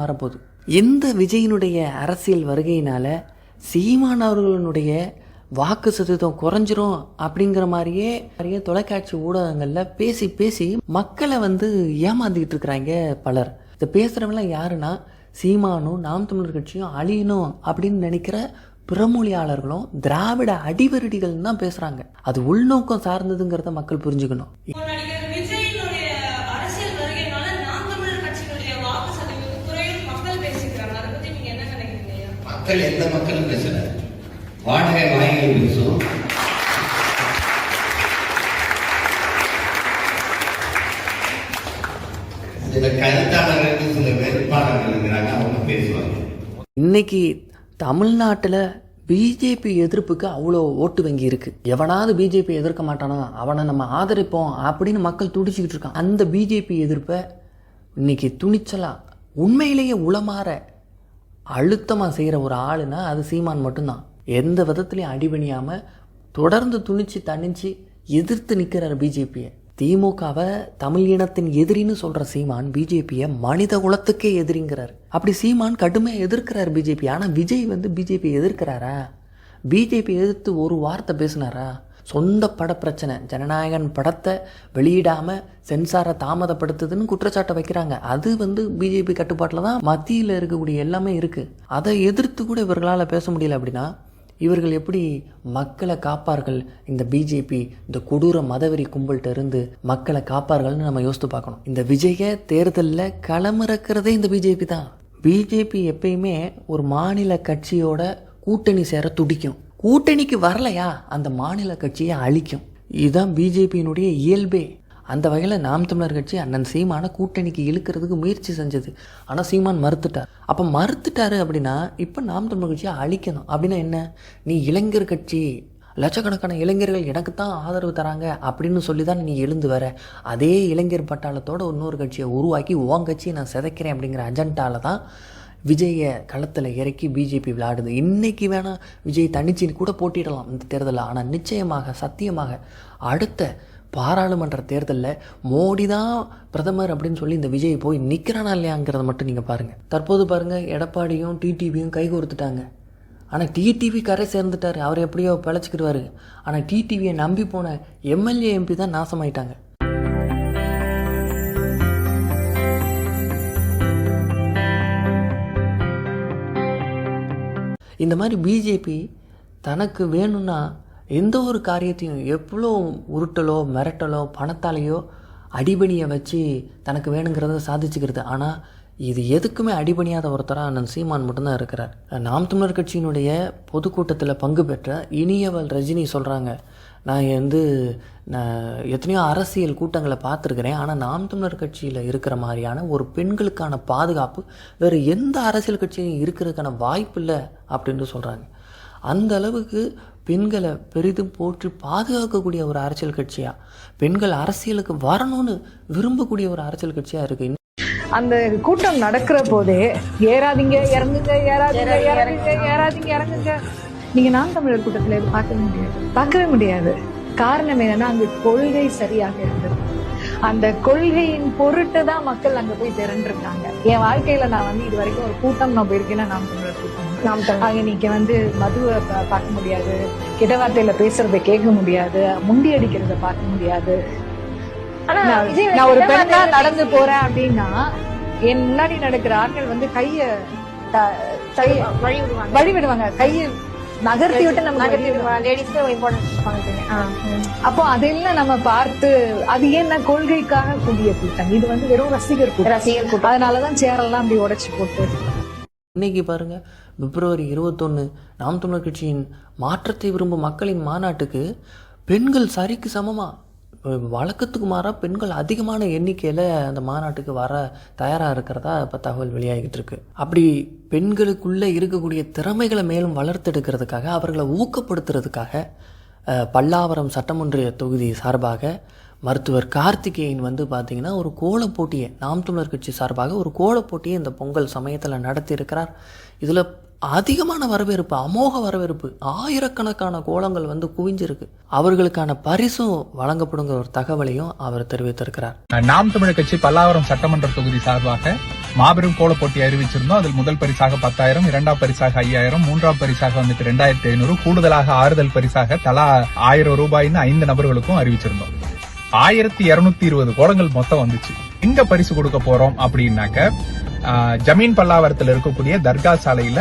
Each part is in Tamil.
மாறப்போகுது. எந்த விஜயினுடைய அரசியல் வருகையினால சீமான் அவர்களுடைய வாக்கு சதவீதம் குறைஞ்சிரும் அப்படிங்கிற மாதிரியே நிறைய தொலைக்காட்சி ஊடகங்களில் பேசி பேசி மக்களை வந்து ஏமாந்துக்கிட்டு இருக்கிறாங்க பலர். இதை பேசுகிறவங்களாம் யாருன்னா சீமானும் நாம் தமிழர் கட்சியும் அழியணும் அப்படின்னு நினைக்கிற பிறமொழியாளர்களும் திராவிட அடிவருடிகள் தான் பேசுகிறாங்க அது உள்நோக்கம் சார்ந்ததுங்கிறத மக்கள் புரிஞ்சுக்கணும் இப்போ நடிகர் விஜயினுடைய அரசியல் வருகையினால நாம் தமிழர் கட்சியினுடைய வாக்கு சதவீதம் குறையும் மக்கள் பேசிக்கிறாங்க அதை பத்தி நீங்க என்ன நினைக்கிறீங்க ஐயா? மக்கள் எந்த மக்களும் பேசல. வாடகை வாங்கி பேசும் கருத்தாளர்கள் சில இருக்கிறாங்க அவங்க பேசுவாங்க. இன்னைக்கு தமிழ்நாட்டில் பிஜேபி எதிர்ப்புக்கு அவ்வளோ ஓட்டு வங்கி இருக்கு. எவனாவது பிஜேபி எதிர்க்க மாட்டானா அவனை நம்ம ஆதரிப்போம் அப்படின்னு மக்கள் துடிச்சுக்கிட்டு இருக்கான் அந்த பிஜேபி எதிர்ப்பை இன்னைக்கு துணிச்சலா உண்மையிலேயே உளமாற அழுத்தமாக செய்கிற ஒரு ஆளுனா அது சீமான் மட்டும்தான். எந்த விதத்துலையும் அடிபணியாமல் தொடர்ந்து துணிச்சு தணிச்சு எதிர்த்து நிற்கிறார் பிஜேபியை. திமுகவை தமிழ் இனத்தின் எதிரின்னு சொல்கிற சீமான் பிஜேபியை மனித குலத்துக்கே எதிரிங்கிறார். அப்படி சீமான் கடுமையாக எதிர்க்கிறார் பிஜேபி. ஆனால் விஜய் வந்து பிஜேபி எதிர்க்கிறாரா? பிஜேபி எதிர்த்து ஒரு வார்த்தை பேசினாரா? சொந்த பட பிரச்சனை ஜனநாயகன் படத்தை வெளியிடாமல் சென்சாரை தாமதப்படுத்துதுன்னு குற்றச்சாட்டை வைக்கிறாங்க. அது வந்து பிஜேபி கட்டுப்பாட்டில் தான் மத்தியில் இருக்கக்கூடிய எல்லாமே இருக்குது அதை எதிர்த்து கூட இவர்களால் பேச முடியல அப்படின்னா இவர்கள் எப்படி மக்களை காப்பார்கள்? இந்த பிஜேபி இந்த கொடூர மதவெறி கும்பல்கிட்ட இருந்து மக்களை காப்பார்கள்னு நம்ம யோசித்து பார்க்கணும். இந்த விஜய தேர்தலில் களமிறக்கிறதே இந்த பிஜேபி தான். பிஜேபி எப்பயுமே ஒரு மாநில கட்சியோட கூட்டணி சேர துடிக்கும். கூட்டணிக்கு வரலையா? அந்த மாநில கட்சியை அழிக்கும். இதுதான் பிஜேபியினுடைய இயல்பே. அந்த வகையில் நாம் தமிழர் கட்சி அண்ணன் சீமானை கூட்டணிக்கு இழுக்கிறதுக்கு முயற்சி செஞ்சது. ஆனால் சீமான் மறுத்துட்டார். அப்போ மறுத்துட்டாரு அப்படின்னா இப்போ நாம் தமிழர் கட்சியை அழிக்கணும். அப்படின்னா என்ன? நீ இளைஞர் கட்சி. லட்சக்கணக்கான இளைஞர்கள் எனக்கு தான் ஆதரவு தராங்க அப்படின்னு சொல்லி தான் நீ எழுந்து வர. அதே இளைஞர் பட்டாளத்தோட இன்னொரு கட்சியை உருவாக்கி உன் கட்சியை நான் சிதைக்கிறேன் அப்படிங்கிற அஜெண்டாவில் தான் விஜயை களத்தில் இறக்கி பிஜேபி விளையாடுது. இன்னைக்கு வேணால் விஜய் தனிச்சின்னு கூட போட்டிடலாம் இந்த தேர்தலில். ஆனால் நிச்சயமாக சத்தியமாக அடுத்த பாராளுமன்ற தேர்தலில் மோடி தான் பிரதமர் அப்படின்னு சொல்லி இந்த விஜய் போய் நிற்கிறானா இல்லையாங்கிறத மட்டும் நீங்கள் பாருங்கள் தற்போது பாருங்கள் எடப்பாடியும் டிடிவியும் கை கோர்த்துட்டாங்க. ஆனால் டிடிவி கரை சேர்ந்துட்டார். அவர் எப்படியோ பிழைச்சிக்கிடுவார். ஆனால் டிடிவியை நம்பி போன எம்எல்ஏ எம்பி தான் நாசமாயிட்டாங்க. இந்த மாதிரி பிஜேபி தனக்கு வேணும்னா எந்த ஒரு காரியத்தையும் எவ்வளோ உருட்டலோ மிரட்டலோ பணத்தாலேயோ அடிபணியை வச்சு தனக்கு வேணுங்கிறத சாதிச்சுக்கிறது. ஆனால் இது எதுக்குமே அடிபணியாத ஒருத்தராக அண்ணன் சீமான் மட்டும்தான் இருக்கிறார். நாம் தமிழர் கட்சியினுடைய பொதுக்கூட்டத்தில் பங்கு பெற்ற இனியவள் ரஜினி சொல்கிறாங்க நான் வந்து நான் எத்தனையோ அரசியல் கூட்டங்களை பார்த்துருக்குறேன். ஆனால் நாம் தமிழர் கட்சியில் இருக்கிற மாதிரியான ஒரு பெண்களுக்கான பாதுகாப்பு வேறு எந்த அரசியல் கட்சியும் இருக்கிறதுக்கான வாய்ப்பு இல்லை அப்படின்னு சொல்கிறாங்க அந்த அளவுக்கு பெண்களை பெரிதும் போற்றி பாதுகாக்கக்கூடிய ஒரு அரசியல் கட்சியாக பெண்கள் அரசியலுக்கு வரணும்னு விரும்பக்கூடிய ஒரு அரசியல் கட்சியாக இருக்குது அந்த கூட்டம் நடக்கிற போதே ஏறாதீங்க இறங்குங்க ஏறாதீங்க இறங்குங்க ஏறாதீங்க இறங்குங்க. நீங்க நாம் தமிழர் கூட்டத்துல இது பார்க்கவே முடியாது. பார்க்கவே முடியாது. காரணம் என்னன்னா அங்க கொள்கை சரியாக இருந்தது. அந்த கொள்கையின் பொருட்டு தான் மக்கள் அங்க போய் திரண்டிருக்காங்க. என் வாழ்க்கையில நான் வந்து இது வரைக்கும் ஒரு கூட்டம் நான் போயிருக்கேன்னா நாம் தமிழர் கூட்டம். நாம் அங்க நீங்க வந்து மதுவை பார்க்க முடியாது. கெட்ட வார்த்தையில பேசுறதை கேட்க முடியாது. முண்டி அடிக்கிறத பார்க்க முடியாது. ஆனா நான் நான் ஒரு பெண்ணா நடந்து போறேன் அப்படின்னா என் முன்னாடி நடக்கிற ஆட்கள் வந்து கைய வழி விடுவாங்க கைய நகர்த்தி விட்டு நம்ம. லேடிஸ்க்கு இம்பார்ட்டன்ஸ். அப்போ அதெல்லாம் நம்ம பார்த்து அது என்ன கொள்கைக்காக கூடிய கூட்டம்? இது வந்து வெறும் ரசிகர் கூட்டம். ரசிகர் கூட்டம். அதனாலதான் சேரெல்லாம் அப்படி உடைச்சு போட்டு. இன்னைக்கு பாருங்க பிப்ரவரி இருபத்தொன்று நாம் தமிழர் கட்சியின் மாற்றத்தை விரும்பும் மக்களின் மாநாட்டுக்கு பெண்கள் சரிக்கு சமமா? வழக்கத்துக்கு மாறாக பெண்கள் அதிகமான எண்ணிக்கையில் அந்த மாநாட்டுக்கு வர தயாராக இருக்கிறதா இப்போ தகவல் வெளியாகிட்டு இருக்கு. அப்படி பெண்களுக்குள்ளே இருக்கக்கூடிய திறமைகளை மேலும் வளர்த்தெடுக்கிறதுக்காக அவர்களை ஊக்கப்படுத்துறதுக்காக பல்லாவரம் சட்டமன்ற தொகுதி சார்பாக மருத்துவர் கார்த்திகேயன் வந்து பார்த்திங்கன்னா ஒரு கோலப் போட்டியை நாம் தமிழர் கட்சி சார்பாக ஒரு கோலப் போட்டியை இந்த பொங்கல் சமயத்தில் நடத்தியிருக்கிறார். இதில் அதிகமான வரவேற்பு அமோக வரவேற்பு ஆயிரக்கணக்கான கோலங்கள் வந்து குவிஞ்சிருக்கு. அவர்களுக்கான பரிசும் வழங்கப்படுங்கிற ஒரு தகவலையும் அவர் தெரிவித்திருக்கிறார். நாம் தமிழர் கட்சி பல்லாவரம் சட்டமன்ற தொகுதி சார்பாக மாபெரும் கோல போட்டி அறிவிச்சிருந்தோம். அதில் முதல் பரிசாக பத்தாயிரம் இரண்டாம் பரிசாக ஐயாயிரம் மூன்றாம் பரிசாக வந்துட்டு ரெண்டாயிரத்தி ஐநூறு கூடுதலாக ஆறுதல் பரிசாக தலா ஆயிரம் ரூபாய்னு ஐந்து நபர்களுக்கும் அறிவிச்சிருந்தோம். ஆயிரத்தி இருநூத்தி இருபது கோலங்கள் மொத்தம் வந்துச்சு. எங்க பரிசு கொடுக்க போறோம் அப்படின்னாக்க ஆஹ், ஜமீன் பல்லாவரத்தில் இருக்கக்கூடிய தர்கா சாலையில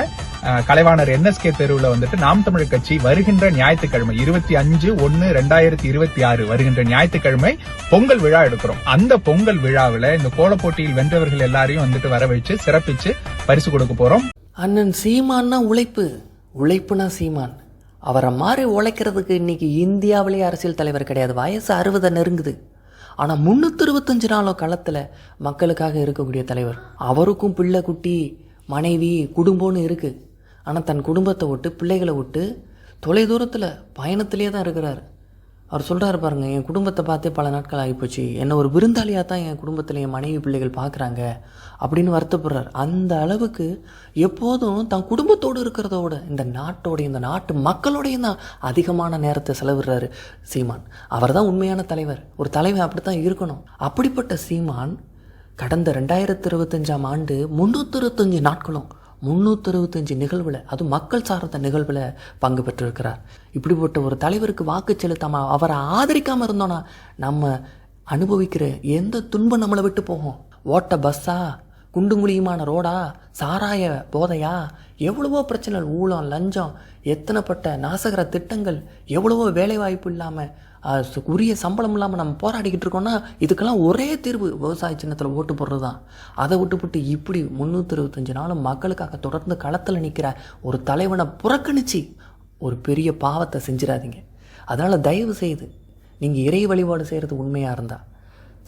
கலைவாணர் என்எஸ்கே தெருவில் வந்துட்டு நாம் தமிழர் கட்சி வருகின்ற ஞாயிற்றுக்கிழமை இருபத்தி அஞ்சு ஒன்னு ரெண்டாயிரத்தி இருபத்தி ஆறு வருகின்ற ஞாயிற்றுக்கிழமை பொங்கல் விழா எடுக்கிறோம். அந்த பொங்கல் விழாவில் இந்த கோலப் போட்டியில் வென்றவர்கள் எல்லாரையும் வந்துட்டு வர வச்சு சிறப்பிச்சு பரிசு கொடுக்க போறோம். அண்ணன் சீமான்னா உழைப்பு. உழைப்புனா சீமான். அவரை மாதிரி உழைக்கிறதுக்கு இன்னைக்கு இந்தியாவிலேயே அரசியல் தலைவர் கிடையாது. வயசு அறுபதை நெருங்குது. ஆனால் முந்நூற்றி இருபத்தஞ்சு நாளோ களத்தில் மக்களுக்காக இருக்கக்கூடிய தலைவர். அவருக்கும் பிள்ளை குட்டி மனைவி குடும்பம்னு இருக்குது ஆனால் தன் குடும்பத்தை விட்டு பிள்ளைகளை விட்டு தொலைதூரத்தில் பயணத்திலே தான் இருக்கிறார். அவர் சொல்கிறாரு பாருங்க என் குடும்பத்தை பார்த்தே பல நாட்கள் ஆகிப்போச்சு. என்னை ஒரு விருந்தாளியாக தான் என் குடும்பத்தில் என் மனைவி பிள்ளைகள் பார்க்குறாங்க அப்படின்னு வருத்தப்படுறார். அந்த அளவுக்கு எப்போதும் தன் குடும்பத்தோடு இருக்கிறதோட இந்த நாட்டோடைய இந்த நாட்டு மக்களோடையும் தான் அதிகமான நேரத்தை செலவிடுறாரு சீமான். அவர் தான் உண்மையான தலைவர். ஒரு தலைவர் அப்படி தான் இருக்கணும். அப்படிப்பட்ட சீமான் கடந்த ரெண்டாயிரத்தி இருபத்தஞ்சாம் ஆண்டு முந்நூற்றி இருபத்தஞ்சு நாட்களும் முந்நூற்றி அறுபத்தஞ்சு நிகழ்வில் அது மக்கள் சார்ந்த நிகழ்வில் பங்கு பெற்றிருக்கிறார். இப்படிப்பட்ட ஒரு தலைவருக்கு வாக்கு செலுத்தாம அவரை ஆதரிக்காமல் இருந்தோன்னா நம்ம அனுபவிக்கிற எந்த துன்பம் நம்மளை விட்டு போகும்? ஓட்ட பஸ்ஸா? குண்டுங்குழியுமான ரோடா? சாராய போதையா? எவ்வளவோ பிரச்சனைகள் ஊழம் லஞ்சம் எத்தனைப்பட்ட நாசகர திட்டங்கள் எவ்வளவோ வேலைவாய்ப்பு இல்லாமல் உரிய சம்பளம் இல்லாமல் நம்ம போராடிக்கிட்டு இருக்கோம்னா இதுக்கெல்லாம் ஒரே தீர்வு விவசாய சின்னத்தில் ஓட்டு போடுறது தான் அதை விட்டுப்புட்டு இப்படி முந்நூற்றி இருபத்தஞ்சு நாளும் மக்களுக்காக தொடர்ந்து களத்தில் நிற்கிற ஒரு தலைவனை புறக்கணிச்சு ஒரு பெரிய பாவத்தை செஞ்சிடாதீங்க. அதனால் தயவு செய்து நீங்கள் இறை வழிபாடு செய்கிறது உண்மையாக இருந்தால்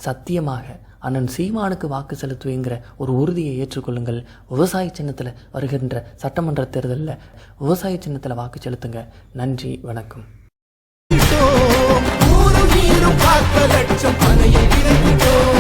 சத்தியமாக அண்ணன் சீமானுக்கு வாக்கு செலுத்துவேங்கிற ஒரு உறுதியை ஏற்றுக்கொள்ளுங்கள். விவசாய சின்னத்தில் வருகின்ற சட்டமன்ற தேர்தலில் விவசாய சின்னத்தில் வாக்கு செலுத்துங்க. நன்றி வணக்கம். ஊரு லட்சம் பனையை விரைவிட்டோம்